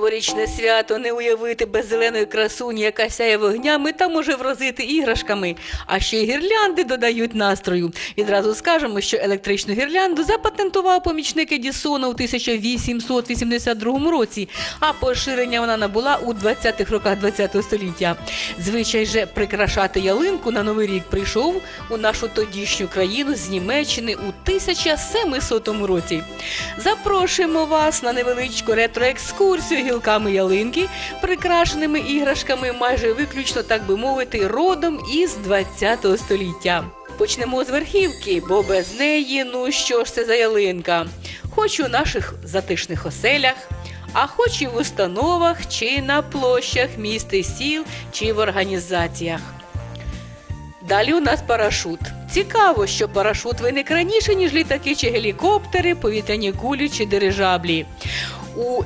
новорічне свято не уявити без зеленої красуні, яка сяє вогнями та може вразити іграшками. А ще й гірлянди додають настрою. Відразу скажемо, що електричну гірлянду запатентував помічник Едісона у 1882 році, а поширення вона набула у 20-х роках ХХ століття. Звичай же прикрашати ялинку на новий рік прийшов у нашу тодішню країну з Німеччини у 1700 році. Запрошуємо вас на невеличку ретроекскурсію гілками ялинки, прикрашеними іграшками, майже виключно, так би мовити, родом із 20 століття. Почнемо з верхівки, бо без неї, ну що ж це за ялинка? Хоч у наших затишних оселях, а хоч і в установах, чи на площах міст і сіл, чи в організаціях. Далі у нас парашут. Цікаво, що парашут виник раніше, ніж літаки чи гелікоптери, повітряні кулі чи дирижаблі. У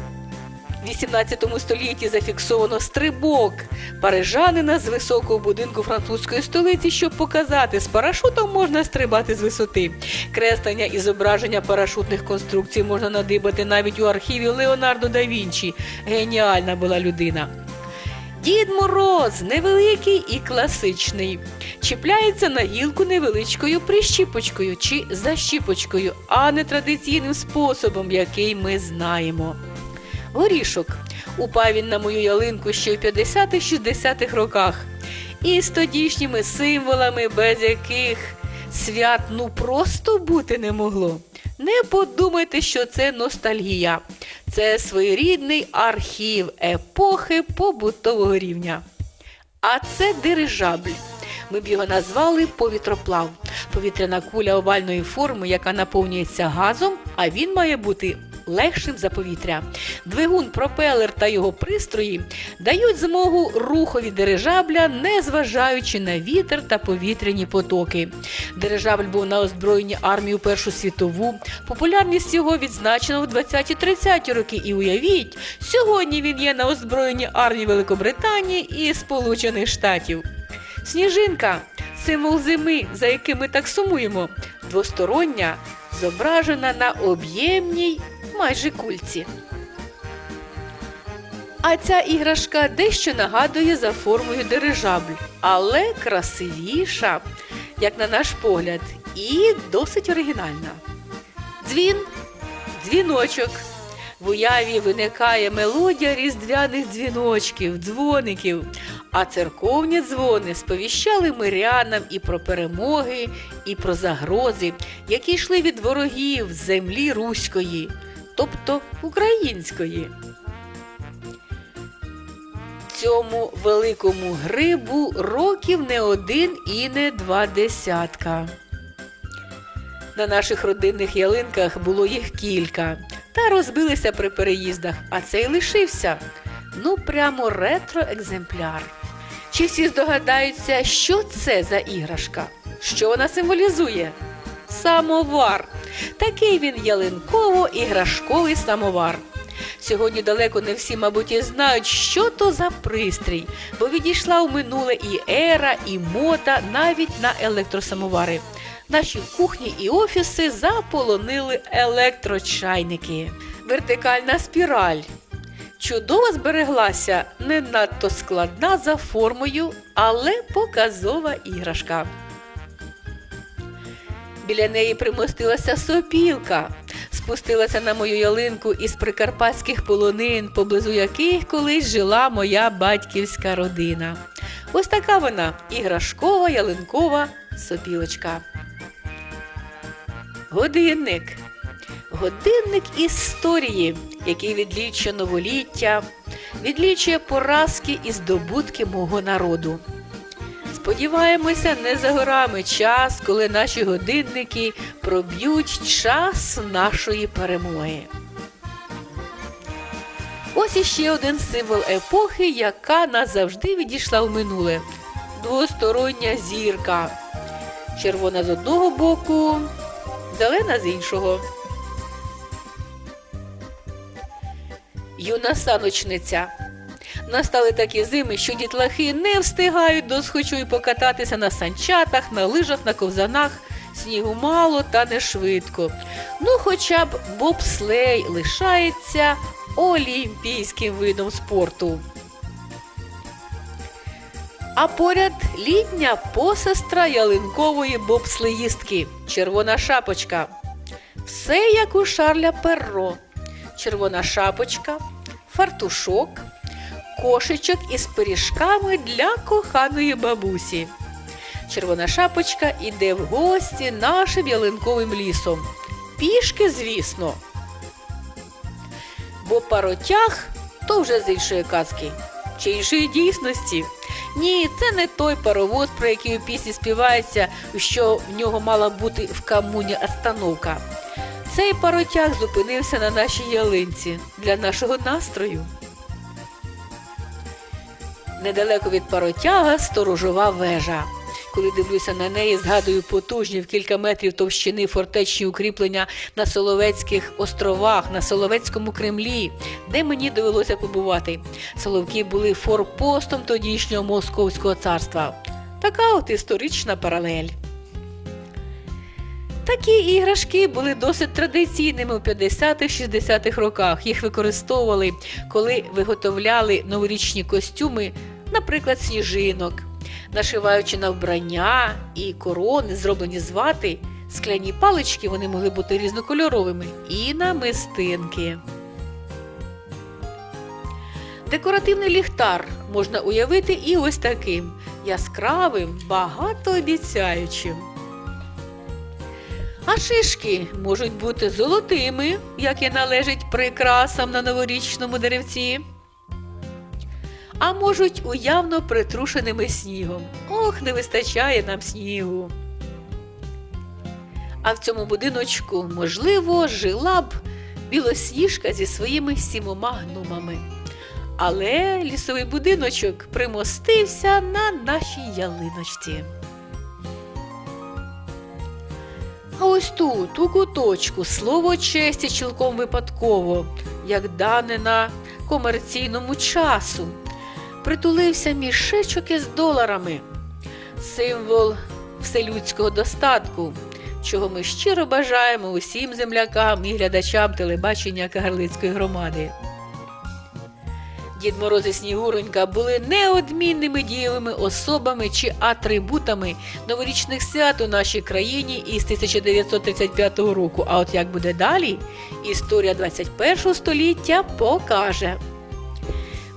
18 столітті зафіксовано стрибок парижанина з високого будинку французької столиці, щоб показати, з парашутом можна стрибати з висоти. Креслення і зображення парашутних конструкцій можна надибати навіть у архіві Леонардо да Вінчі. Геніальна була людина. Дід Мороз невеликий і класичний. Чіпляється на гілку невеличкою прищіпочкою чи защіпочкою, а не традиційним способом, який ми знаємо. Горішок упав він на мою ялинку ще в 50-60-х роках. І з тодішніми символами, без яких свят ну просто бути не могло. Не подумайте, що це ностальгія. Це своєрідний архів епохи побутового рівня. А це дирижабль. Ми б його назвали повітроплав. Повітряна куля овальної форми, яка наповнюється газом, а він має бути легшим за повітря. Двигун, пропелер та його пристрої дають змогу рухові дирижабля, не зважаючи на вітер та повітряні потоки. Дирижабль був на озброєнні армії у Першу світову. Популярність його відзначена в 20-30 роки. І уявіть, сьогодні він є на озброєнні армії Великобританії і Сполучених Штатів. Сніжинка символ зими, за яким ми так сумуємо, двостороння, зображена на об'ємній майже кульці. А ця іграшка дещо нагадує за формою дирижабль, але красивіша, як на наш погляд, і досить оригінальна. Дзвін, дзвіночок. В уяві виникає мелодія різдвяних дзвіночків, дзвоників, а церковні дзвони сповіщали мирянам і про перемоги, і про загрози, які йшли від ворогів землі руської, тобто української. Цьому великому грибу років не один і не два десятка. На наших родинних ялинках було їх кілька, та розбилися при переїздах, а цей лишився. Ну, прямо ретро-екземпляр. Чи всі здогадаються, що це за іграшка? Що вона символізує? Самовар. Такий він ялинково-іграшковий самовар. Сьогодні далеко не всі, мабуть, і знають, що то за пристрій, бо відійшла у минуле і ера, і мода навіть на електросамовари. Наші кухні і офіси заполонили електрочайники. Вертикальна спіраль. Чудово збереглася, не надто складна за формою, але показова іграшка. Біля неї примостилася сопілка, спустилася на мою ялинку із прикарпатських полонин, поблизу яких колись жила моя батьківська родина. Ось така вона іграшкова ялинкова сопілочка. Годинник. Годинник історії, який відлічує новоліття, відлічує поразки і здобутки мого народу. Сподіваємося, не за горами час, коли наші годинники проб'ють час нашої перемоги. Ось іще один символ епохи, яка назавжди відійшла в минуле. Двостороння зірка. Червона з одного боку, зелена з іншого. Юна саночниця. Настали такі зими, що дітлахи не встигають досхочу й покататися на санчатах, на лижах, на ковзанах. Снігу мало та не швидко. Ну, хоча б бобслей лишається олімпійським видом спорту. А поряд літня посестра ялинкової бобслеїстки червона шапочка. Все як у Шарля Перро. Червона шапочка, фартушок, кошечок із пиріжками для коханої бабусі. Червона шапочка іде в гості нашим ялинковим лісом. Пішки, звісно. Бо паротяг то вже з іншої казки, чи іншої дійсності. Ні, це не той паровоз, про який у пісні співається, що в нього мала бути в камуні остановка. Цей паротяг зупинився на нашій ялинці для нашого настрою. Недалеко від паротяга сторожова вежа. Коли дивлюся на неї, згадую потужні в кілька метрів товщини фортечні укріплення на Соловецьких островах, на Соловецькому Кремлі, де мені довелося побувати. Соловки були форпостом тодішнього Московського царства. Така от історична паралель. Такі іграшки були досить традиційними у 50-60-х роках. Їх використовували, коли виготовляли новорічні костюми, наприклад, сніжинок, нашиваючи на вбрання і корони, зроблені з вати, скляні палички вони могли бути різнокольоровими, і намистинки. Декоративний ліхтар можна уявити і ось таким яскравим, багатообіцяючим. А шишки можуть бути золотими, як і належить прикрасам на новорічному деревці. А можуть уявно притрушеними снігом. Ох, не вистачає нам снігу. А в цьому будиночку, можливо, жила б білосніжка зі своїми сімома гномами. Але лісовий будиночок примостився на нашій ялиночці. А ось тут, у куточку, слово честі цілком випадково, як данина комерційному часу. Притулився мішечок із доларами, символ вселюдського достатку, чого ми щиро бажаємо усім землякам і глядачам телебачення Кагарлицької громади. Дід Мороз і Снігуронька були неодмінними дієвими особами чи атрибутами новорічних свят у нашій країні із 1935 року. А от як буде далі, історія 21 століття покаже.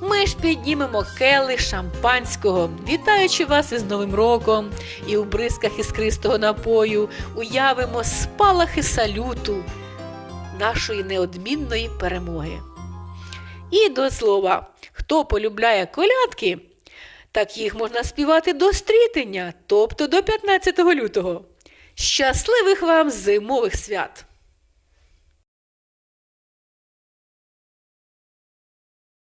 Ми ж піднімемо келих шампанського, вітаючи вас із Новим роком, і у бризках іскристого напою уявимо спалахи салюту нашої неодмінної перемоги. І до слова, хто полюбляє колядки, так їх можна співати до стрітення, тобто до 15 лютого. Щасливих вам зимових свят!